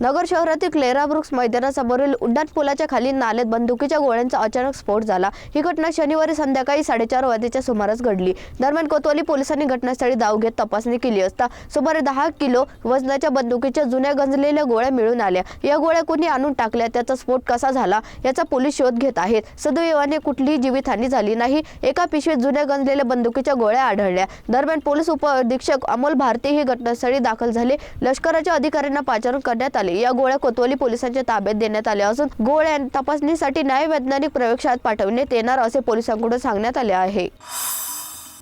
नगर शहरातील Clara brooks मैदानासमोरील उड्डाण पुलाच्या खाली नाल्यात बंदुकीच्या गोळ्यांचा अचानक स्फोट झाला. ही घटना शनिवारी संध्याकाळी साडेचार वाजेच्या सुमारास घडली. दरम्यान कोतवाली पोलिसांनी घटनास्थळी धाव घेत तपासणी केली असता सुमारे दहा किलो वजनाच्या बंदुकीच्या जुन्या गंजलेल्या गोळ्या मिळून आल्या. या गोळ्या कुणी आणून टाकल्या? त्याचा स्फोट कसा झाला? याचा पोलीस शोध घेत आहेत. सदैवाने कुठलीही जीवितहानी झाली नाही. एका पिशवीत जुन्या गंजलेल्या बंदुकीच्या गोळ्या आढळल्या. दरम्यान पोलीस उपअधीक्षक अमोल भारती हे घटनास्थळी दाखल झाले. लष्कराच्या अधिकाऱ्यांना पाचारण करण्यात आले. या गोळ्या कोतवाली पोलिसांच्या ताब्यात देण्यात आल्या असून गोळ्या तपासणीसाठी न्यायवैज्ञानिक प्रयोगशाळेत पाठवण्यात येणार असे पोलिसांकडून सांगण्यात आले आहे.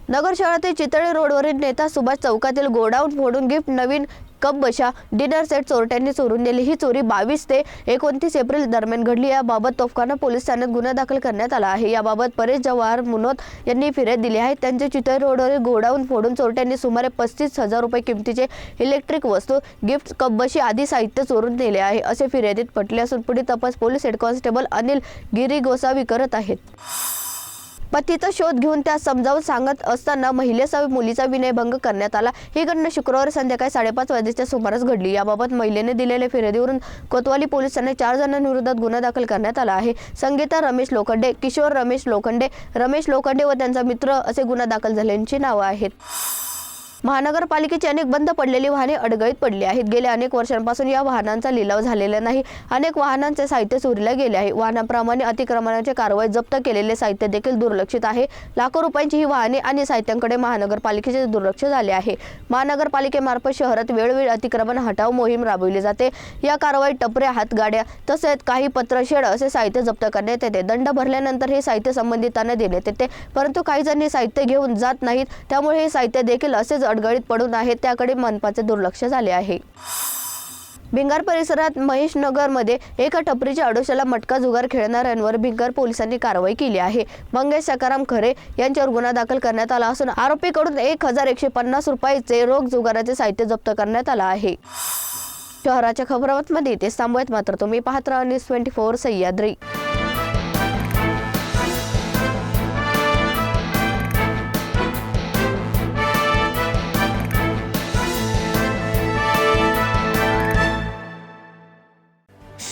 नगर शहरातील चितळे रोडवरील नेता सुभाष चौकातील गोडाऊन फोडून गिफ्ट नवीन कप बशा डिनर सेट चोरट्यांनी चोरून नेली. ही चोरी बावीस ते एकोणतीस एप्रिल दरम्यान घडली. याबाबत तोफखाना पोलीस ठाण्यात गुन्हा दाखल करण्यात आला आहे. याबाबत परेश जवाहर मुनोत यांनी फिर्याद दिली आहे. त्यांचे चितळे रोडवरील गोडाऊन फोडून चोरट्यांनी सुमारे पस्तीस हजार रुपये किमतीचे इलेक्ट्रिक वस्तू गिफ्ट कपबशी आदी साहित्य चोरून नेले आहे असे फिर्यादीत पटले असून पुढील तपास police head constable Anil Giri Gosavi करत आहेत. पतीचा शोध घेऊन त्या समजावून सांगत असताना महिलेसह मुलीचा विनयभंग करण्यात आला. ही घटना शुक्रवारी संध्याकाळी साडेपाच वाजेच्या सुमारास घडली. याबाबत महिलेने दिलेल्या फिर्यादीवरून कोतवाली पोलिसांनी चार जणांविरोधात गुन्हा दाखल करण्यात आला आहे. संगीता रमेश लोखंडे किशोर रमेश लोखंडे रमेश लोखंडे व त्यांचा मित्र असे गुन्हा दाखल झाल्यांची नावं आहेत. महानगरपालिकेची अनेक बंद पडलेली वाहने अडगळीत पडली आहेत. गेल्या अनेक वर्षांपासून या वाहनांचा लिलाव झालेला नाही. अनेक वाहनांचे साहित्य चोरीला गेले आहे. वाहनाप्रमाणे अतिक्रमणाच्या कारवाई जप्त केलेले साहित्य देखील दुर्लक्षित आहे. लाखो रुपयांची ही वाहने आणि साहित्यांकडे महानगरपालिकेचे दुर्लक्ष झाले आहे. महानगरपालिकेमार्फत शहरात वेळोवेळी अतिक्रमण हटाव मोहीम राबविली जाते. या कारवाईत टपऱ्या हातगाड्या तसेच काही पत्रशेड असे साहित्य जप्त करण्यात येते. दंड भरल्यानंतर हे साहित्य संबंधितांना देण्यात येते. परंतु काही जण हे साहित्य घेऊन जात नाहीत. त्यामुळे हे साहित्य देखील असेच अडगळीत पडून आहेत त्याकडे मनपाचे दुर्लक्ष झाले आहे. भिंगार परिसरात महेश नगरमध्ये एका टपरीच्या अडोशाला मटका जुगार खेळणाऱ्यांवर भिंगार पोलिसांनी कारवाई केली आहे. मंगेश सकाराम खरे यांच्यावर गुन्हा दाखल करण्यात आला असून आरोपीकडून एक हजार एकशे पन्नास रुपयाचे रोख जुगाराचे साहित्य जप्त करण्यात आलं आहे. शहराच्या खबरावतमध्ये ते थांबवत मात्र तुम्ही पाहत राहा न्यूज ट्वेंटी फोर सह्याद्री.